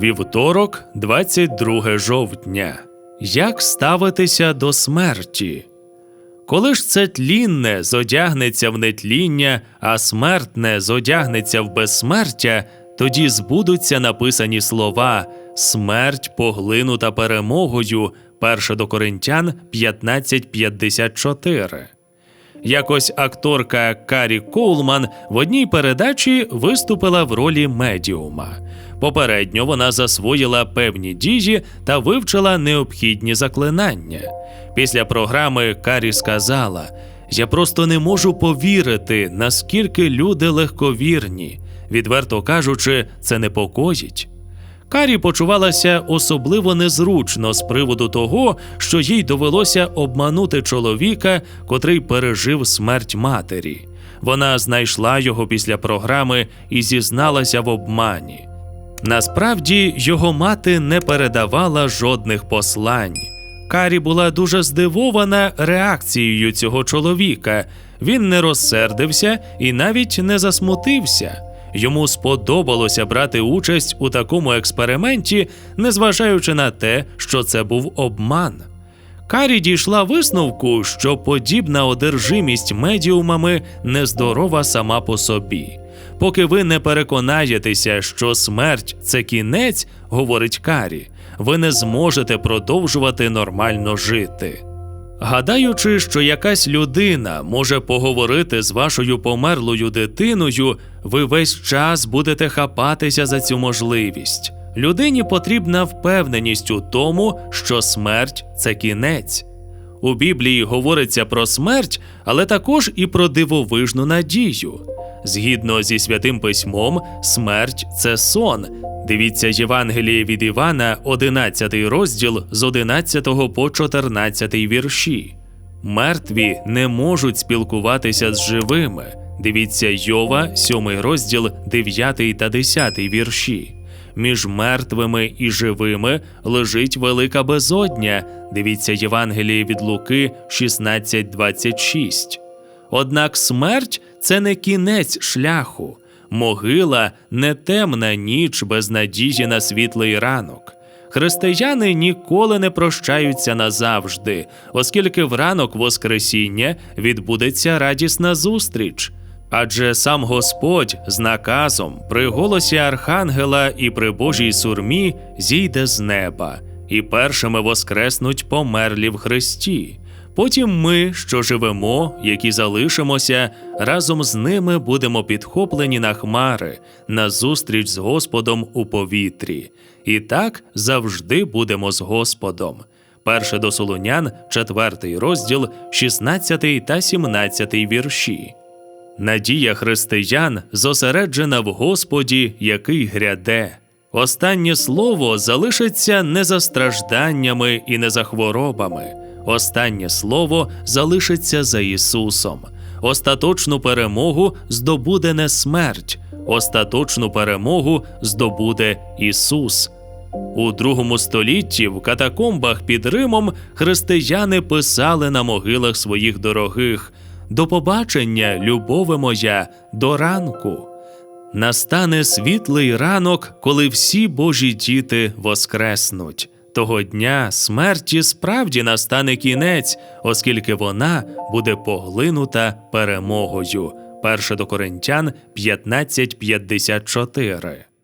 Вівторок, 22 жовтня. Як ставитися до смерті? Коли ж це тлінне зодягнеться в нетління, а смертне зодягнеться в безсмертя, тоді збудуться написані слова Смерть поглинута перемогою. 1 до Коринтян 15.54. Якось акторка Карі Коулман в одній передачі виступила в ролі медіума. Попередньо вона засвоїла певні дії та вивчила необхідні заклинання. Після програми Карі сказала: Я просто не можу повірити, наскільки люди легковірні. Відверто кажучи, це непокоїть. Карі почувалася особливо незручно з приводу того, що їй довелося обманути чоловіка, котрий пережив смерть матері. Вона знайшла його після програми і зізналася в обмані. Насправді його мати не передавала жодних послань. Карі була дуже здивована реакцією цього чоловіка. Він не розсердився і навіть не засмутився. Йому сподобалося брати участь у такому експерименті, незважаючи на те, що це був обман. Карі дійшла висновку, що подібна одержимість медіумами нездорова сама по собі. Поки ви не переконаєтеся, що смерть це кінець, говорить Карі, ви не зможете продовжувати нормально жити. Гадаючи, що якась людина може поговорити з вашою померлою дитиною, ви весь час будете хапатися за цю можливість. Людині потрібна впевненість у тому, що смерть це кінець. У Біблії говориться про смерть, але також і про дивовижну надію. Згідно зі святим письмом, смерть це сон. Дивіться Євангеліє від Івана, 11 розділ з 11 по 14 вірші. Мертві не можуть спілкуватися з живими. Дивіться Йова, 7 розділ, 9 та 10 вірші. Між мертвими і живими лежить велика безодня. Дивіться Євангеліє від Луки 16.26. Однак смерть це не кінець шляху, могила не темна ніч без надії на світлий ранок. Християни ніколи не прощаються назавжди, оскільки в ранок Воскресіння відбудеться радісна зустріч. Адже сам Господь з наказом при голосі Архангела і при Божій сурмі зійде з неба, і першими воскреснуть померлі в Христі. Потім ми, що живемо, які залишимося, разом з ними будемо підхоплені на хмари, на зустріч з Господом у повітрі. І так завжди будемо з Господом. Перше до Солонян, 4 розділ, 16 та 17 вірші. Надія християн зосереджена в Господі, який гряде. Останнє слово залишиться не за стражданнями і не за хворобами. Останнє слово залишиться за Ісусом. Остаточну перемогу здобуде не смерть, остаточну перемогу здобуде Ісус. У другому столітті в катакомбах під Римом християни писали на могилах своїх дорогих До побачення, любове моя, до ранку. Настане світлий ранок, коли всі Божі діти воскреснуть. Того дня смерті справді настане кінець, оскільки вона буде поглинута перемогою. 1 до Коринтян 15.54